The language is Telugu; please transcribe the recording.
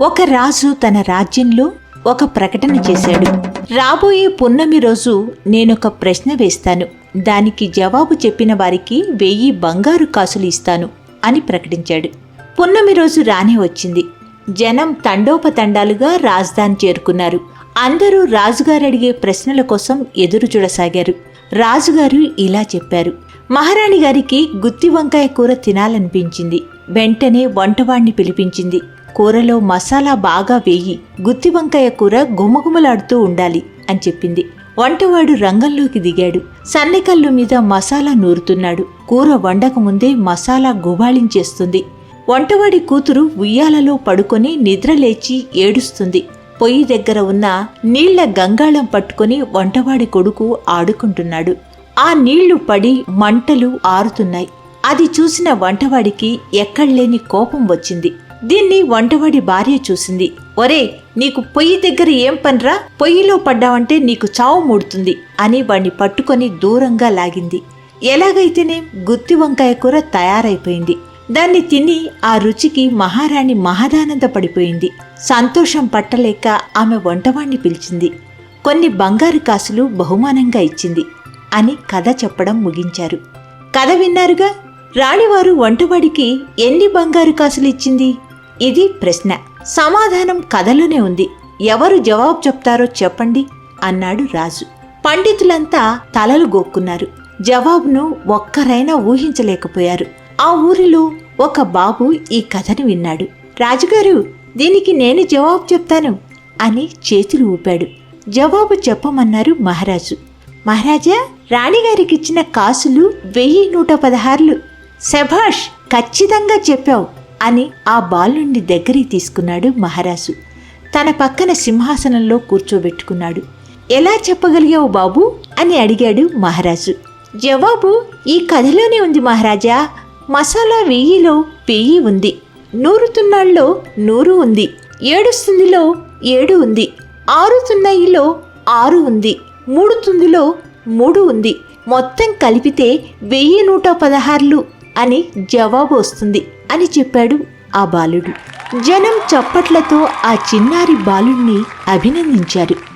ఒక రాజు తన రాజ్యంలో ఒక ప్రకటన చేశాడు. రాబోయే పున్నమి రోజు నేనొక ప్రశ్న వేస్తాను. దానికి జవాబు చెప్పిన వారికి వెయ్యి బంగారు కాసులు ఇస్తాను అని ప్రకటించాడు. పున్నమి రోజు రానే వచ్చింది. జనం తండోపతండాలుగా రాజధాని చేరుకున్నారు. అందరూ రాజుగారు అడిగే ప్రశ్నల కోసం ఎదురు చూడసాగారు. రాజుగారు ఇలా చెప్పారు. మహారాణి గారికి గుత్తి వంకాయ కూర తినాలనిపించింది. వెంటనే వంటవాణ్ణి పిలిపించింది. కూరలో మసాలా బాగా వేయి గుత్తి వంకాయ కూర గుమగుమలాడుతూ ఉండాలి అని చెప్పింది. వంటవాడు రంగంలోకి దిగాడు. సన్నెకల్లు మీద మసాలా నూరుతున్నాడు. కూర వండకముందే మసాలా గుబాళించేస్తుంది. వంటవాడి కూతురు ఉయ్యాలలో పడుకొని నిద్రలేచి ఏడుస్తుంది. పొయ్యి దగ్గర ఉన్న నీళ్ళ గంగాళం పట్టుకొని వంటవాడి కొడుకు ఆడుకుంటున్నాడు. ఆ నీళ్ళు పడి మంటలు ఆరుతున్నాయి. అది చూసిన వంటవాడికి ఎక్కడలేని కోపం వచ్చింది. దీన్ని వంటవాడి భార్య చూసింది. ఒరే నీకు పొయ్యి దగ్గర ఏం పనిరా? పొయ్యిలో పడ్డావంటే నీకు చావు మూడుతుంది అని వాణ్ణి పట్టుకొని దూరంగా లాగింది. ఎలాగైతేనే గుత్తి వంకాయ కూర తయారైపోయింది. దాన్ని తిని ఆ రుచికి మహారాణి మహదానంద పడిపోయింది సంతోషం పట్టలేక ఆమె వంటవాణ్ణి పిలిచింది. కొన్ని బంగారు కాసులు బహుమానంగా ఇచ్చింది అని కథ చెప్పడం ముగించారు. కథ విన్నారుగా? రాణివారు వంటవాడికి ఎన్ని బంగారు కాసులు ఇచ్చింది? ఇది ప్రశ్న. సమాధానం కథలోనే ఉంది. ఎవరు జవాబు చెప్తారో చెప్పండి అన్నాడు రాజు. పండితులంతా తలలు గోక్కున్నారు. జవాబును ఒక్కరైనా ఊహించలేకపోయారు. ఆ ఊరిలో ఒక బాబు ఈ కథను విన్నాడు. రాజుగారు దీనికి నేను జవాబు చెప్తాను అని చేతులు ఊపాడు. జవాబు చెప్పమన్నారు మహారాజు. మహారాజా రాణిగారికిచ్చిన కాసులు వెయ్యి నూట పదహారులు. శభాష్ ఖచ్చితంగా చెప్పావు అని ఆ బాలుణ్ణి దగ్గరికి తీసుకున్నాడు మహారాజు. తన పక్కన సింహాసనంలో కూర్చోబెట్టుకున్నాడు. ఎలా చెప్పగలిగావు బాబు? అని అడిగాడు మహారాజు. జవాబు ఈ కథలోనే ఉంది మహారాజా. మసాలా వెయ్యిలో వెయ్యి ఉంది. నూరుతున్నాళ్ళలో నూరు ఉంది. ఏడుస్తుందిలో ఏడు ఉంది. ఆరుతున్నాయిలో ఆరు ఉంది. మూడుతుందిలో మూడు ఉంది. మొత్తం కలిపితే వెయ్యి నూట పదహార్లు. అని జవాబు వస్తుంది అని చెప్పాడు ఆ బాలుడు. జనం చప్పట్లతో ఆ చిన్నారి బాలుణ్ణి అభినందించారు.